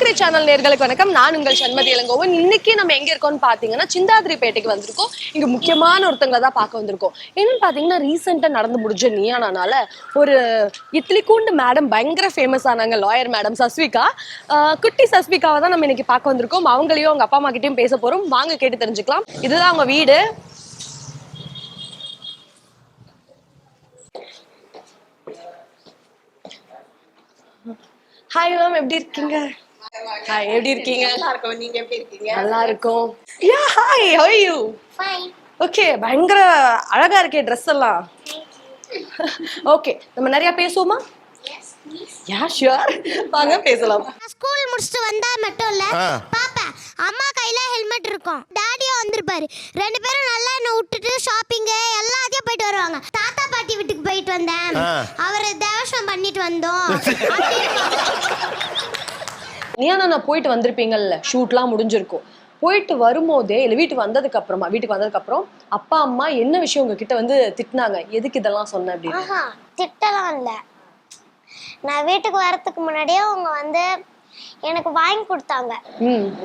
Pokkiri channel நேர்களுக்கு வணக்கம். நான் உங்கள் சண்மதி இளங்கோவன். இன்னைக்கு நம்ம எங்க இருக்கோம்னு பாத்தீங்கன்னா சிந்தாதிரிப்பேட்டைக்கு வந்திருக்கோம். இங்க முக்கியமான ஒருத்தங்களை தான் பார்க்க வந்திருக்கோம். என்னன்னு பாத்தீங்கன்னா ரீசெண்டா நடந்து முடிஞ்ச நியானால ஒரு இட்லி கூண்டு மேடம் பயங்கர ஃபேமஸ் ஆனாங்க லாயர் மேடம் சஸ்விகா. ஆஹ் குட்டி சஸ்விகாவை தான் நம்ம இன்னைக்கு பார்க்க வந்திருக்கோம். அவங்களையும் அவங்க அப்பா அம்மா கிட்டயும் பேச போறோம். வாங்க கேட்டு தெரிஞ்சுக்கலாம். இதுதான் அவங்க வீடு. ஹாய் மேம் எப்படி இருக்கீங்க? ஹாய் எப்படி இருக்கீங்க? நல்லா இருக்கும் நீங்க எப்படி இருக்கீங்க? நல்லா இருக்கும் யா hi how you fine okay பயங்கர அழகா இருக்கே ட்ரெஸ் எல்லாம். ஓகே நம்ம நிறைய பேசுவோமா? யா ஷியோர் வாங்க பேசலாம். ஸ்கூல் முடிச்சுட்டு வந்தா மட்டும் இல்ல ஆ. பாப்பேன் அம்மா கையில ஹெல்மெட் இருக்கும். டாடியும் வந்திருப்பாரு. ரெண்டு பேரும் நல்லா என்ன விட்டுட்டு ஷாப்பிங் எல்லாத்தையும் போயிட்டு வருவாங்க. தாத்தா பாட்டி வீட்டுக்கு போயிட்டு வந்தேன். அவரை தேவசம் பண்ணிட்டு வந்தோம். நியானா நான் போயிட்டு வந்திருப்பீங்கல்ல? ஷூட்லாம் முடிஞ்சிருக்கும். போயிட்டு வரும்போதே இல்லை வீட்டுக்கு வந்ததுக்கு அப்புறமா வீட்டுக்கு வந்ததுக்கு அப்புறம் அப்பா அம்மா என்ன விஷயம் உங்ககிட்ட வந்து திட்டினாங்க? எதுக்கு இதெல்லாம் சொன்ன அப்படின்னு? திட்டலாம் இல்ல. நான் வீட்டுக்கு வரதுக்கு முன்னாடியே அவங்க வந்து எனக்கு வாங்கி கொடுத்தாங்க.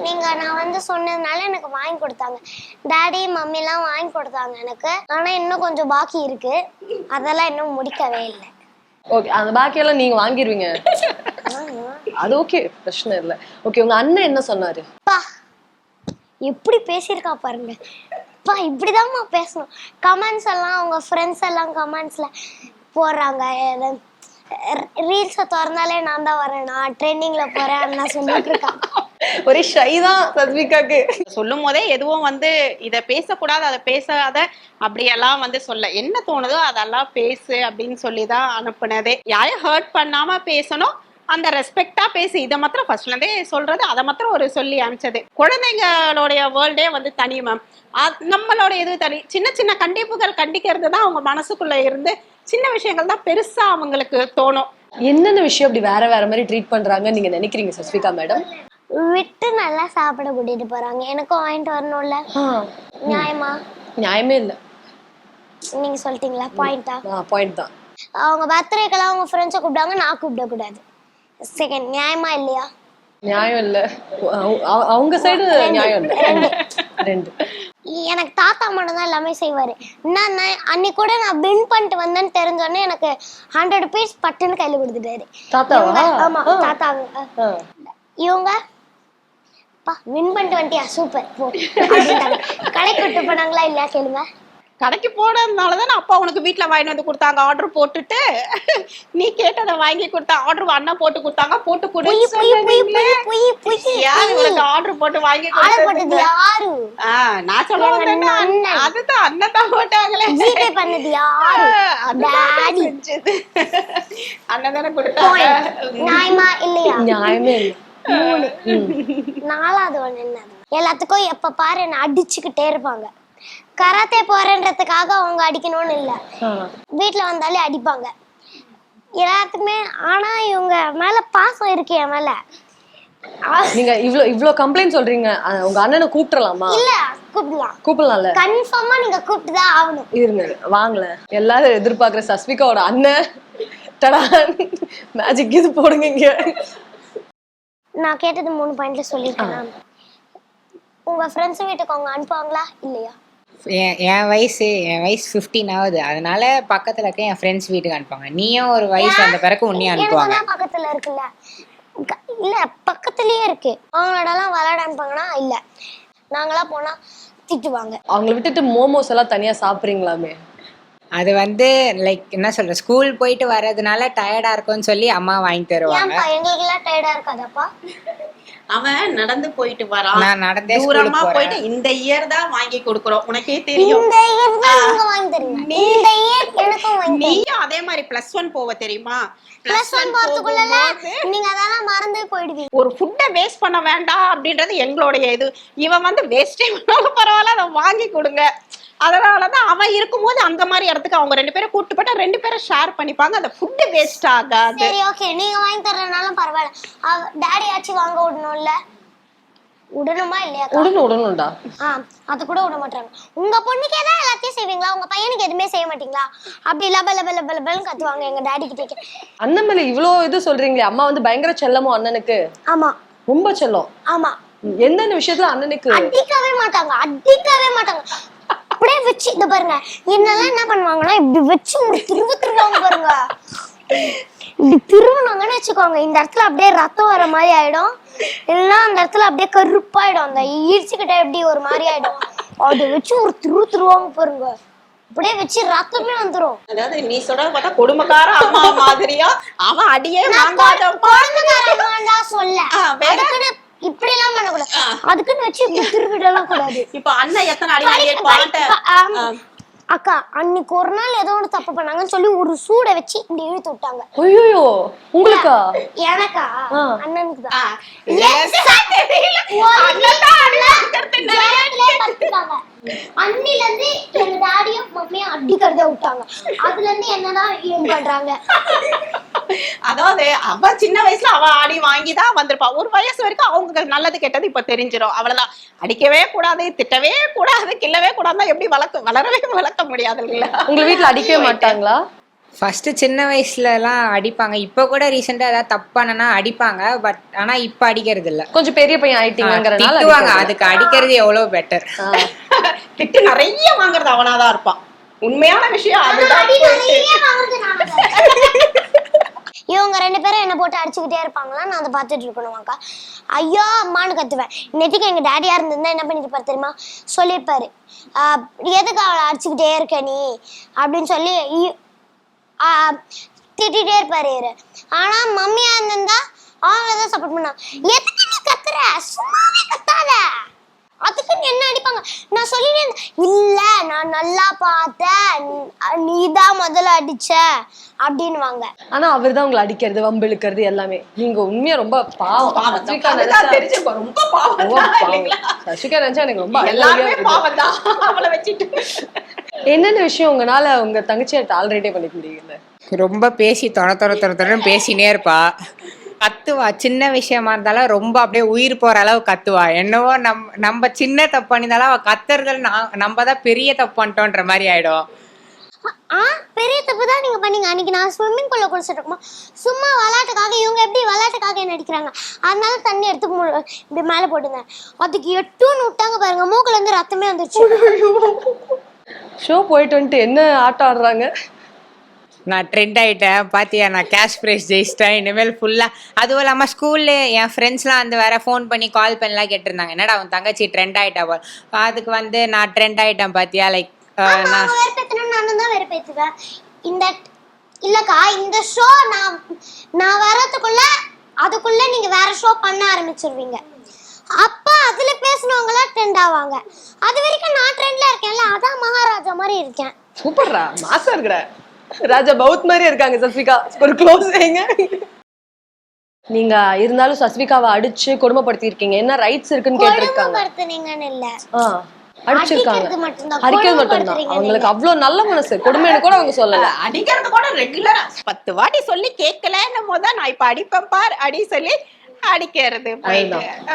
நீங்க நான் வந்து சொன்னதுனால எனக்கு வாங்கி கொடுத்தாங்க. டாடி மம்மிலாம் வாங்கி கொடுத்தாங்க எனக்கு. ஆனா இன்னும் கொஞ்சம் பாக்கி இருக்கு. அதெல்லாம் இன்னும் முடிக்கவே இல்லை. ஓகே அந்த பாக்கியெல்லாம் நீங்க வாங்கிருவீங்க. அது ஓகே பிரச்சனை இல்லை. ஓகே உங்க அண்ணன் என்ன சொன்னாரு? பா எப்படி பேசியிருக்கா பாருங்க. பா இப்படிதாம்மா பேசணும். கமெண்ட்ஸ் எல்லாம் அவங்க ஃப்ரெண்ட்ஸ் எல்லாம் கமெண்ட்ஸ்ல போடுறாங்க. ரீல்ஸை திறந்தாலே நான் தான் வரேன். நான் ட்ரெண்டிங்ல போறேன் நான் சொல்லிட்டு இருக்கேன் ஒரே ஷை தான் சத்விகாக்கு. சொல்லும் போதே எதுவும் வந்து இத பேசக்கூடாது அதை பேசாத அப்படியெல்லாம் வந்து சொல்ல. என்ன தோணுதோ அதெல்லாம் பேசு அப்படின்னு சொல்லி தான் அனுப்புனதே. யாரையும் ஹர்ட் பண்ணாம பேசணும். அந்த ரெஸ்பெக்டா பேசி இதை மாத்திரம் ஃபர்ஸ்ட்ல இருந்தே சொல்றது அதை மாத்திரம் ஒரு சொல்லி அனுப்பிச்சது குழந்தைங்களுடைய வேர்ல்டே வந்து தனி மேம் நம்மளோட இது தனி. சின்ன சின்ன கண்டிப்புகள் கண்டிக்கிறது தான் அவங்க மனசுக்குள்ள இருந்து சின்ன விஷயங்கள் தான் பெருசா அவங்களுக்கு தோணும். என்னென்ன விஷயம் அப்படி வேற வேற மாதிரி ட்ரீட் பண்றாங்கன்னு நீங்க நினைக்கிறீங்க சஸ்விகா மேடம்? விட்டு நல்லா சாப்பிட கூட்டிட்டு போறாங்க. எனக்கும் வாங்கிட்டு வரணும்ல. நியாயமா? நியாயமே இல்லை. நீங்க சொல்லிட்டீங்களா? பாயிண்டா பாயிண்ட் தான். அவங்க பர்த்டேக்கெல்லாம் அவங்க ஃப்ரெண்ட்ஸை கூப்பிட்டாங்க நான் கூப்பிடக்கூடாது. செகண்ட் நியாயமா இல்லையா? நியாயம் இல்ல. அவங்க- சைடு நியாயம் இல்ல. ரெண்டு. எனக்கு தாத்தா மட்டும் தான் எல்லாமே செய்வாரு. என்னன்னா அன்னைக்கு கூட நான் வின் பண்ணிட்டு வந்தேன்னு தெரிஞ்சோடனே எனக்கு ஹண்ட்ரட் ருபீஸ் பட்டுன்னு கையில கொடுத்துட்டாரு. இவங்க- ஆமா. தாத்தா. இவங்க பா வின் பண்ணிட்டு வந்துட்டியா சூப்பர். போ. கடைக்கு போனாங்களா இல்லையா கேளுங்க. கடைக்கு போனதுனால தான் அப்பா உனக்கு வீட்ல வாங்கிட்டு வந்து கொடுத்தாங்க. ஆர்டர் போட்டுட்டு நீ கேட்டதை வாங்கி கொடுத்தா ஆர்டர் அண்ணா போட்டு கொடுத்தாங்க. போட்டு கொடு பொய் பொய் பொய் பொய் பொய் பொய். யார் உனக்கு ஆர்டர் போட்டு வாங்கி கொடுத்தது? யாரு? ஆ, நான் சொல்ல வந்தேன்னா. அதுதான் அண்ணன் தான் போட்டாங்களே. ஜிபே பண்ணது யாரு? டாடி செஞ்சது. அண்ணன் தானே கொடுத்தாங்க. நியாயமா இல்லையா? நியாயமே இல்ல. மூணு. நாலாவது ஒண்ணு என்னது? எல்லாத்துக்கும் எப்ப பாரு என்ன அடிச்சுக்கிட்டே இருப்பாங்க. கராத்தே போறேன்றதுக்காக அவங்க அடிக்கணும்னு இல்ல. ஆ. வீட்ல வந்தாலே அடிப்பாங்க. எல்லாத்துக்குமே ஆனா இவங்க மேல பாசம் இருக்கு என் மேல. நீங்க இவ்ளோ இவ்ளோ கம்ப்ளைண்ட் சொல்றீங்க. உங்க அண்ணனை கூப்பிட்டுறலாமா? இல்ல கூப்பிடலாம். கூப்பிடலாம்ல? கன்ஃபார்மா நீங்க கூப்பிட்டுதான் ஆகணும். இருங்க வாங்கல எல்லாரும் எதிர்பார்க்குற சஸ்விகாவோட அண்ணன். டடா மேஜிக் இது போடுங்க இங்க. நான் கேட்டது மூணு பாயிண்ட்ல சொல்லிருக்கேன். உங்க ஃப்ரெண்ட்ஸ் வீட்டுக்கு அவங்க அனுப்புவாங்களா? இல்லையா? என் என் வயசு என் வயசு 15 ஆகுது. அதனால பக்கத்துல இருக்க என் ஃப்ரெண்ட்ஸ் வீட்டுக்கு அனுப்புவாங்க. நீயும் ஒரு வயசு வந்த பிறகு உன்னையும் அனுப்புவாங்க. பக்கத்துல இருக்குல்ல. இல்ல பக்கத்துலயே இருக்கு. அவங்களோட எல்லாம் விளையாட அனுப்பாங்கன்னா இல்ல. நாங்களா போனா திட்டுவாங்க. அவங்கள விட்டுட்டு மோமோஸ் எல்லாம் தனியா சாப்பிடுறீங்களாமே? அது வந்து லைக் என்ன சொல்ற ஸ்கூல் போயிட்டு வர்றதுனால டயர்டா இருக்கும்னு சொல்லி அம்மா வாங்கி தருவாங்க ஏன்பா எங்களுக்கு எல்லாம் டயர்டா இருக்காதப்பா? அவன் நடந்து போயிட்டு வரான். நான் நடந்தே தூரமா போயிட்டு இந்த இயர் தான் வாங்கி கொடுக்குறோம். உனக்கே தெரியும். நீயும் அதே மாதிரி பிளஸ் ஒன் போவ தெரியுமா? பிளஸ் ஒன் போறதுக்குள்ள நீங்க அதெல்லாம் மறந்தே போயிடுவீங்க. ஒரு ஃபுட்டை வேஸ்ட் பண்ண வேண்டாம் அப்படின்றது எங்களுடைய இது. இவன் வந்து வேஸ்டே பண்ணாலும் பரவாயில்ல அதை வாங்கி கொடுங்க. அதனாலதான் அவன் இருக்கும்போது அந்த மாதிரி இடத்துக்கு அவங்க ரெண்டு பேரும் கூட்டு போட்டா ரெண்டு பேரும் ஷேர் பண்ணிப்பாங்க. அந்த ஃபுட்டு வேஸ்ட் ஆகாது. சரி ஓகே நீங்க வாங்கி தர்றதுனாலும் பரவாயில்ல. டாடி ஆச்சு வாங்க விடணும்ல? விடணுமா இல்லையா உடனே உடனும்டா ஆ அது கூட விட மாட்டாங்க. உங்க பொண்ணுக்கே தான் எல்லாத்தையும் செய்வீங்களா? உங்க பையனுக்கு எதுவுமே செய்ய மாட்டீங்களா? அப்படி லப லப லப லபன்னு கத்துவாங்க எங்க டாடி கிட்ட அண்ணன் மேல இவ்ளோ இது சொல்றீங்களே அம்மா வந்து பயங்கர செல்லமோ அண்ணனுக்கு? ஆமா. ரொம்ப செல்லம். ஆமா. என்னென்ன விஷயத்துல அண்ணனுக்கு? அடிக்கவே மாட்டாங்க அடிக்கவே மாட்டாங்க. அப்படியே வச்சு இந்த பாருங்க என்னெல்லாம் என்ன பண்ணுவாங்கன்னா இப்படி வச்சு ஒரு திருவு திருவாங்க பாருங்க. இப்படி திருவுனாங்கன்னு வச்சுக்கோங்க இந்த இடத்துல அப்படியே ரத்தம் வர மாதிரி ஆயிடும். இல்லைன்னா அந்த இடத்துல அப்படியே கருப்பாயிடும். அந்த ஈர்ச்சிக்கிட்ட எப்படி ஒரு மாதிரி ஆயிடும். அதை வச்சு ஒரு திரு திருவாங்க பாருங்க. அப்படியே வச்சு ரத்தமே வந்துரும். அதாவது நீ சொல்றது பார்த்தா கொடுமைக்கார அம்மா மாதிரியா? அவன் அடியே வாங்காத சொல்ல. இப்படி எல்லாம் பண்ணக்கூடாது அதுக்குன்னு வச்சு திருவிடலாம் கூடாது. இப்ப அண்ணன் எத்தனை அடி. அக்கா அன்னைக்கு ஒரு நாள் ஏதோ ஒரு தப்பு பண்ணாங்கன்னு சொல்லி ஒரு சூடை வச்சு இப்படி இழுத்து விட்டாங்க. ஐயோ உங்களுக்கா? எனக்கா. அண்ணனுக்கு தான். அன்னில இருந்து எங்க டாடியும் மம்மியும் அடிக்கிறத விட்டாங்க. அதுல இருந்து என்னதான் ஏன் பண்றாங்க? அதாவது அவ சின்ன வயசுல அவ ஆடி வாங்கி தான் வந்திருப்பா. ஒரு வயசு வரைக்கும் அவங்க நல்லது கெட்டது இப்ப தெரிஞ்சிடும் அவ்வளவுதான். அடிக்கவே கூடாது திட்டவே கூடாது கிள்ளவே கூடாதுன்னா எப்படி வளர்க்க வளரவே வளர்க்க முடியாது இல்ல உங்க வீட்ல அடிக்கவே மாட்டாங்களா? ஃபர்ஸ்ட் சின்ன வயசுலலாம் அடிப்பாங்க. இப்போ கூட ரீசெண்டாக ஏதாவது தப்பானா அடிப்பாங்க. பட் ஆனா இப்போ அடிக்கிறது இல்ல கொஞ்சம் பெரிய பையன் திட்டுவாங்க. அடிக்கிறது. அதுக்கு அடிக்கிறது எவ்வளோ பெட்டர். திட்டு நிறைய வாங்குறது அவனாதான் இருப்பான். உண்மையான விஷயம் அதுதான் இவங்க ரெண்டு பேரும் என்ன போட்டு அடிச்சுக்கிட்டே இருப்பாங்களா? நான் அதை பார்த்துட்டு இருக்கணுமாக்கா ஐயோ அம்மான்னு கத்துவேன். நேற்றுக்கு எங்க டேடியா இருந்திருந்தா என்ன பண்ணிருப்பாரு தெரியுமா? சொல்லியிருப்பாரு. ஆஹ் எதுக்கு அவளை அடிச்சுக்கிட்டே இருக்க நீ? அப்படின்னு சொல்லி ஆஹ் திட்டிகிட்டே இருப்பாரு இரு ஆனா மம்மியா இருந்திருந்தா அவங்கள தான் சப்போர்ட் பண்ணா. எதுக்கு நீ கத்துற? சும்மா கத்தாத அதுக்கு நீ என்ன அடிப்பாங்க நான் சொல்லிட்டேன் இல்ல நான் நல்லா பார்த்தேன். நீ தான் முதல்ல அடிச்ச அப்படின்னுவாங்க. ஆனா அவர்தான் உங்களை அடிக்கிறது வம்பு இழுக்கிறது எல்லாமே. நீங்க உண்மையா ரொம்ப பாவம். சசிகா தான். நினைச்சா ரொம்ப பாவம். தான்? சசிகா நினைச்சா எனக்கு ரொம்ப எல்லாருமே. பாவம் தான் அவளை வச்சுட்டு. என்னென்ன விஷயம் உங்களால உங்க தங்கச்சியை டாலரேட்டே பண்ணிக்க முடியல ரொம்ப பேசி தொண தொண தொண தொணன்னு பேசினே இருப்பா. கத்துவா. சின்ன விஷயமா இருந்தாலும் ரொம்ப அப்படியே உயிர் போற அளவு கத்துவா. என்னவோ நம் நம்ம சின்ன தப்பு பண்ணியிருந்தாலும் அவ கத்துறதுல நான் நம்ம தான் பெரிய தப்பு பண்ணிட்டோன்ற மாதிரி ஆயிடும். ஆ பெரிய தப்பு தான் நீங்க பண்ணீங்க. அன்னைக்கு நான் ஸ்விம்மிங் பூல்ல குளிச்சுட்டு இருக்கும்போது சும்மா விளையாட்டுக்காக இவங்க எப்படி விளையாட்டுக்காக என்ன அடிக்கிறாங்க? அதனால தண்ணி எடுத்து மு- இப்படி மேல போட்டுங்க. அதுக்கு எட்டுன்னு விட்டாங்க பாருங்க. மூக்குல இருந்து ரத்தமே வந்துருச்சு. ஷோ போயிட்டு வந்துட்டு என்ன ஆட்டம் ஆடுறாங்க? நான் ட்ரெண்ட் ஆயிட்டேன். பாத்தியா நான் கேஷ் ப்ரைஸ் ஜெயிச்சிட்டேன். இனிமேல் ஃபுல்லா அதுவும் இல்லாம ஸ்கூல்ல என் ஃப்ரெண்ட்ஸ்லாம் வந்து வேற ஃபோன் பண்ணி கால் பண்ணலாம் கேட்டிருந்தாங்க. என்னடா உன் தங்கச்சி ட்ரெண்ட் ஆயிட்டா போல். அதுக்கு வந்து நான் ட்ரெண்ட் ஆயிட்டேன் பாத்தியா லைக் நான் நானும் தான் வெறுப்பேத்துவேன் இந்த இல்லக்கா இந்த ஷோ நான் நான் வர்றதுக்குள்ள அதுக்குள்ள நீங்க வேற ஷோ பண்ண ஆரம்பிச்சிருவீங்க. அப்ப அதுல பேசினவங்க ட்ரெண்ட் ஆவாங்க. அது வரைக்கும் நான் ட்ரெண்ட்ல இருக்கேன்ல அதான் மகாராஜா மாதிரி இருக்கேன். சூப்பர்ரா மாசா இருக்கிற ராஜா பௌத் மாதிரி இருக்காங்க சஸ்விகா ஒரு க்ளோஸ் வைங்க நீங்க இருந்தாலும் சஸ்விகாவை அடிச்சு கொடுமைப்படுத்தி இருக்கீங்க என்ன ரைட்ஸ் இருக்குன்னு கேட்டிருக்காங்க அடிச்சிருக்காங்க. அடிக்கிறது கொடுமைப்படுத்துறீங்க அவங்களுக்கு அவ்வளவு நல்ல மனசு. கொடுமைன்னு கூட அவங்க சொல்லல. அடிக்கிறது கூட ரெகுலரா பத்து வாட்டி சொல்லி கேட்கலன்னும் போது நான் இப்ப அடிப்பேன் பார் அடி சொல்லி அடிக்கிறது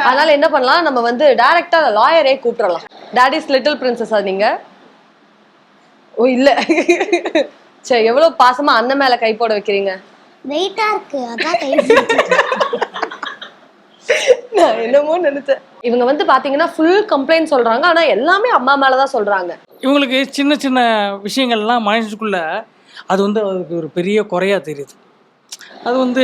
அதனால என்ன பண்ணலாம்? நம்ம வந்து டைரக்டா லாயரே கூப்பிடலாம் டாடிஸ் லிட்டில் பிரின்சஸா நீங்க? ஓ இல்ல. சரி எவ்வளவு பாசமா அண்ணன் மேல கை போட வைக்கிறீங்க? வெயிட்டா இருக்கு. அதான் கை நான் என்னமோ நினைச்சேன். இவங்க வந்து பாத்தீங்கன்னா ஃபுல் கம்ப்ளைண்ட் சொல்றாங்க. ஆனா எல்லாமே அம்மா மேலதான் சொல்றாங்க. இவங்களுக்கு சின்ன சின்ன விஷயங்கள்லாம் மனசுக்குள்ள அது வந்து அதுக்கு ஒரு பெரிய குறையா தெரியுது. அது வந்து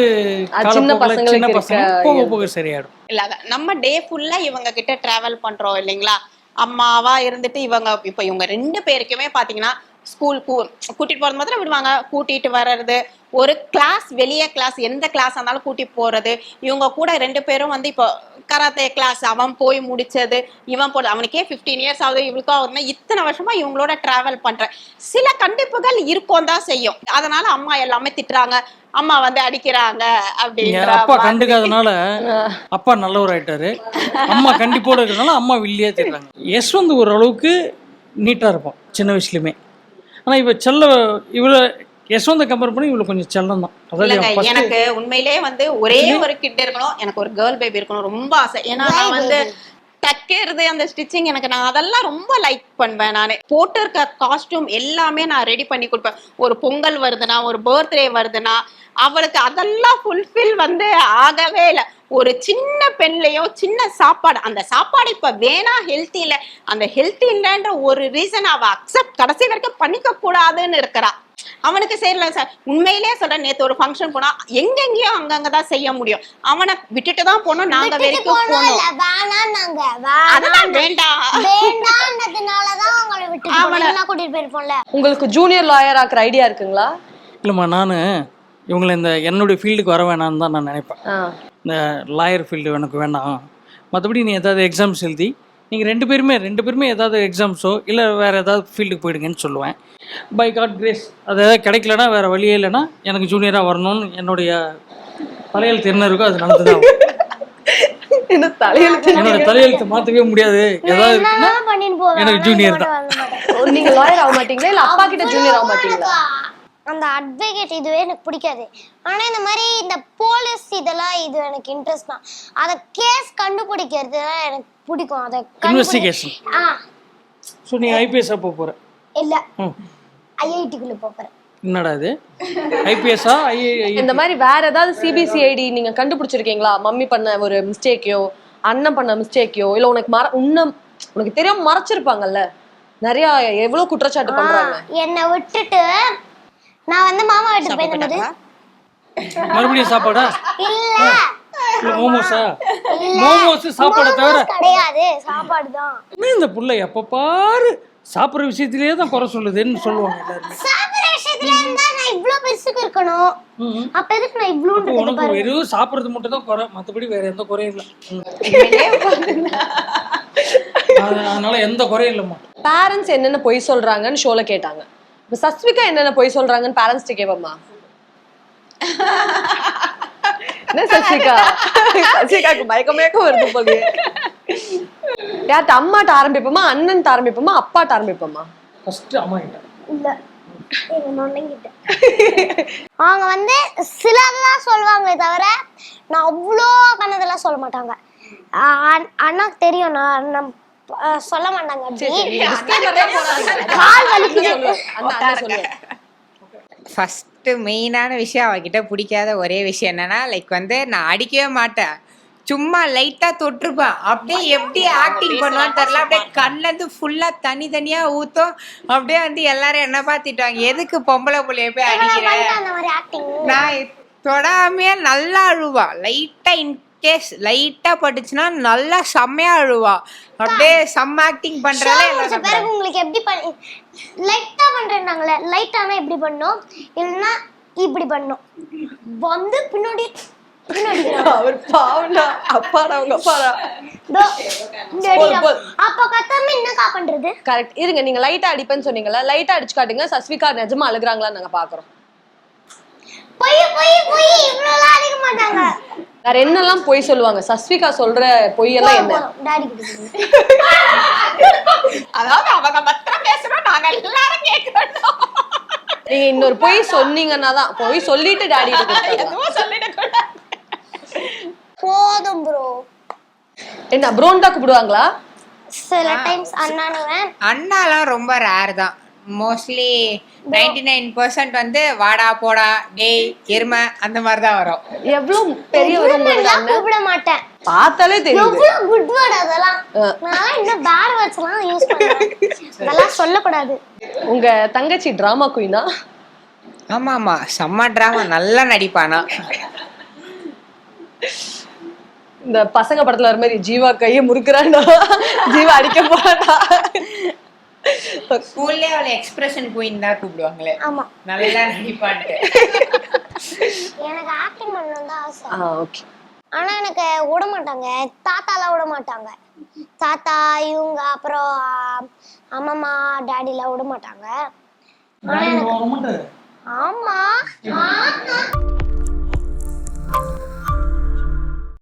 சின்ன பசங்க போக. போக சரியாயிடும். இல்ல நம்ம டே ஃபுல்லா இவங்க கிட்ட டிராவல் பண்றோம் இல்லைங்களா? அம்மாவா இருந்துட்டு இவங்க இப்ப இவங்க ரெண்டு பேருக்குமே பாத்தீங்கன்னா ஸ்கூல் கூட்டிட்டு போறது மாத்திரம் விடுவாங்க. கூட்டிட்டு வர்றது ஒரு கிளாஸ் வெளியே கிளாஸ் எந்த கிளாஸ் இருந்தாலும் கூட்டிட்டு போறது. இவங்க கூட ரெண்டு பேரும் வந்து இப்போ கராத்தே கிளாஸ் அவன் போய் முடிச்சது இவன் போட அவனுக்கே 15 இயர்ஸ் ஆகுது இவளுக்கும் ஆகுதுன்னா இத்தனை வருஷமா இவங்களோட டிராவல் பண்றேன். சில கண்டிப்புகள் இருக்கும் தான் செய்யும். அதனால அம்மா எல்லாமே திட்டுறாங்க. அம்மா வந்து அடிக்கிறாங்க அப்படின்ற அப்பா. கண்டுக்காதனால அப்பா நல்லவர் ஆயிட்டாரு அம்மா கண்டிப்போட இருக்கிறனால அம்மா வில்லியா தெரிறாங்க யஷ்வந்த் ஓரளவுக்கு நீட்டா இருப்பான் சின்ன வயசுலயுமே. ஆனா இவ செல்ல இவள யஷ்வந்தை கம்பேர் பண்ணி இவளுக்கு கொஞ்சம் செல்லம் தான். அதாவது எனக்கு உண்மையிலேயே வந்து ஒரே ஒரு கிட் இருக்கணும் எனக்கு ஒரு கேர்ள் பேபி இருக்கணும் ரொம்ப ஆசை. ஏன்னா நான் வந்து தைக்கிறது அந்த ஸ்டிச்சிங் எனக்கு நான் அதெல்லாம் ரொம்ப லைக் பண்ணுவேன் நான். போட்டிருக்க காஸ்டியூம் எல்லாமே நான் ரெடி பண்ணி கொடுப்பேன். ஒரு பொங்கல் வருதுன்னா ஒரு பர்த்டே வருதுன்னா அவளுக்கு அதெல்லாம் ஃபுல்ஃபில் வந்து ஆகவே இல்லை. ஒரு சின்ன பெண்லையோ சின்ன சாப்பாடு அந்த சாப்பாடு இப்ப வேணா ஹெல்த்தி இல்லை அந்த ஹெல்த்தி இல்லைன்ற ஒரு ரீசன் அவ அக்செப்ட் கடைசி வரைக்கும் பண்ணிக்க கூடாதுன்னு இருக்கிறா. அவனுக்கு செய்யல சார். உண்மையிலேயே சொல்றேன் நேத்து ஒரு ஃபங்க்ஷன் போனா எங்கெங்கேயோ அங்கங்க தான் செய்ய முடியும். அவனை விட்டுட்டு தான் போனோம் நாங்க வரைக்கும் போனோம் அதெல்லாம் வேணாம். வேண்டாம் அவங்களை கூட்டிட்டு போயிருப்போம்ல. உங்களுக்கு ஜூனியர் லாயர் ஆக்குற ஐடியா இருக்குங்களா? இல்லைம்மா நான் இவங்களை இந்த என்னுடைய ஃபீல்டுக்கு வர வேணாம்னு தான் நான் நினைப்பேன். இந்த லாயர் ஃபீல்டு எனக்கு வேண்டாம் மற்றபடி நீ ஏதாவது எக்ஸாம்ஸ் எழுதி நீங்கள் ரெண்டு பேருமே ரெண்டு பேருமே ஏதாவது எக்ஸாம்ஸோ இல்லை வேறு ஏதாவது ஃபீல்டுக்கு போயிடுங்கன்னு சொல்லுவேன். பை காட் கிரேஸ் அது ஏதாவது கிடைக்கலனா வேறு வழியே இல்லைன்னா எனக்கு ஜூனியராக வரணும்னு என்னுடைய தலையெழுத்து என்ன இருக்கோ அது என்ன தலையெழுத்து என்னோட தலையெழுத்தை மாற்றவே முடியாது. ஏதாவது எனக்கு இதோட தான். நீங்க லாயர் ஆக மாட்டீங்களா? இல்ல அப்பா கிட்ட ஜூனியர் ஆக மாட்டீங்களா? அந்த அட்வொகேட் இதுவே எனக்கு பிடிக்காது. ஆனா இந்த மாதிரி இந்த போலீஸ் இதெல்லாம் இது எனக்கு இன்ட்ரெஸ்ட் தான். அத கேஸ் கண்டுபிடிக்கிறது தான் எனக்கு பிடிக்கும். அத Investigation. ஆ. ஸோ நீ ஐபிஎஸ்ஸாக போக போகிற இல்ல. ஐஐடிக்குள்ள போறேன். என்னடா இது? ஐபிஎஸ்ஸா ஐஐ இந்த மாதிரி வேற ஏதாவது சிபிசிஐடி நீங்க கண்டுபிடிச்சிருக்கீங்களா? மம்மி பண்ண ஒரு மிஸ்டேக்கையோ அண்ணன் பண்ண மிஸ்டேக்கையோ இல்ல உனக்கு மற உன்ன உனக்கு தெரியாம மறைச்சிருப்பாங்கல்ல? நிறைய எவ்வளவு குற்றச்சாட்டு பண்றாங்க? என்னை விட்டுட்டு நான் வந்து மாமா வீட்டுக்கு போயிருந்தபோது மறுபடியும் சாப்பாடா? இல்ல. மோமோஸா? மோமோஸ் சாப்பாடை தவிர கிடையாது. சாப்பாடு தான். என்ன இந்த புள்ள எப்ப பாரு சாப்பிட்ற விஷயத்திலேயே தான் குறை சொல்லுதுன்னு சொல்லுவாங்க எல்லாருமே. சாப்பிடுற விஷயத்துல இருந்தா நான் இவ்ளோ பெருசுக்கு இருக்கணும். அப்ப எதுக்கு நான் இவ்ளோன்றது உனக்கு வெறும் சாப்பிட்றது மட்டும் தான் குறை. மற்றபடி வேற எந்த குறையும் இல்லை. அதனால எந்த குறையும் இல்லைம்மா. பேரண்ட்ஸ் என்னென்ன பொய் சொல்றாங்கன்னு ஷோல கேட்டாங்க. இப்ப சஸ்விகா என்னென்ன பொய் சொல்றாங்கன்னு பேரண்ட்ஸ் கேட்போமா என்ன சசிகா சசிகாக்கு மயக்க மயக்கம் வருது போலயே. யார்ட்ட அம்மாட்ட ஆரம்பிப்போமா அண்ணன்ட்ட ஆரம்பிப்போமா அப்பாட்ட ஆரம்பிப்போமா? ஃபர்ஸ்ட் அம்மா கிட்ட. இல்ல அவங்க வந்து சிலதெல்லாம் சொல்லுவாங்களே தவிர நான் அவ்வளோ பண்ணதெல்லாம் சொல்ல மாட்டாங்க. அண்ணாக்கு தெரியும் நான் சொல்ல மாட்டாங்க. கால் வலிக்குது. ஃபஸ்ட்டு மெயினான விஷயம் அவகிட்ட பிடிக்காத ஒரே விஷயம் என்னன்னா லைக் வந்து நான் அடிக்கவே மாட்டேன். சும்மா லைட்டா தொட்டிருப்பேன். அப்படியே எப்படி ஆக்டிங் பண்ணுவான்னு தெரியல. அப்படியே கண்ணுல இருந்து ஃபுல்லா தனி தனியா ஊத்தும். அப்படியே வந்து எல்லாரும் என்ன பார்த்துட்டாங்க? எதுக்கு பொம்பளை புள்ளைய போய் அடிக்கிற? அந்த மாதிரி ஆக்டிங் நான் தொடாமையே நல்லா அழுவா. லைட்டா இன்கேஸ் லைட்டா பட்டுச்சுன்னா நல்லா செம்மையா அழுவா. அப்படியே செம்ம ஆக்டிங் எல்லாரும் பிறகு உங்களுக்கு எப்படி பண்ணி லைட்டா பண்றேன்னாங்களே லைட்டானா எப்படி பண்ணும் இல்லைன்னா இப்படி பண்ணும். வந்து பின்னாடி பின்னாடி. அவர் பாவண்டா அப்பாடா அவங்க அப்பாடா. அப்ப கத்தாம என்னக்கா பண்றது கரெக்ட் இருங்க நீங்க லைட்டா அடிப்பேன்னு சொன்னீங்கல்ல லைட்டா அடிச்சு காட்டுங்க சஸ்விகா நிஜமா அழுகுறாங்களான்னு நாங்க பாக்குறோம். பொய் பொய் பொய். இவ்வளவுலாம் அடிக்க மாட்டாங்க. வேற என்னெல்லாம் பொய் சொல்லுவாங்க? சஸ்விகா சொல்ற பொய்யெல்லாம் என்ன? டாடி கிட்ட அதாவது அவங்க மாத்திரம் பேசணும் நாங்க எல்லாரும் கேட்கணும் நீங்க இன்னொரு பொய் சொன்னீங்கன்னா தான் பொய் சொல்லிட்டு டாடி எதுவும் சொல்லிடக்கூடாது போதும் ப்ரோ என்ன ப்ரோன் தான் கூப்பிடுவாங்களா? சில டைம்ஸ் அண்ணானுவேன் அண்ணாலாம் ரொம்ப ரேர் தான். மோஸ்ட்லி நைன்டி நைன் பர்சன்ட் வந்து வாடா போடா டேய் எருமை அந்த மாதிரி தான் வரும். எவ்வளவு பெரிய கூப்பிட மாட்டேன் பார்த்தாலே தெரியுது. எவ்வளவு குட் வேர்ட் அதெல்லாம். நான் இன்னும் பேட் வேர்ட்ஸ் எல்லாம் யூஸ் பண்றேன் அதெல்லாம் சொல்லக்கூடாது. உங்க தங்கச்சி டிராமா குயினா ஆமா ஆமா செம்ம ட்ராமா நல்லா நடிப்பானா. இந்த பசங்க படத்துல வர மாதிரி ஜீவா கையை முறுக்குறானா? ஜீவா அடிக்க போறானா? ஸ்கூல்லே அவளை எக்ஸ்பிரஷன் குயின் தான் கூப்பிடுவாங்களே. ஆமா. நல்லா நடிப்பான்ட்டு. எனக்கு ஆக்டிங் பண்ணணும் தான் ஆசை. ஆ ஓகே ஆனா எனக்கு விட மாட்டாங்க தாத்தாலாம் விட மாட்டாங்க தாத்தா இவங்க அப்புறம் ஆ, அம்மம்மா டாடிலாம் விட மாட்டாங்க ஆனா எனக்கு ஆமா. ஆமா.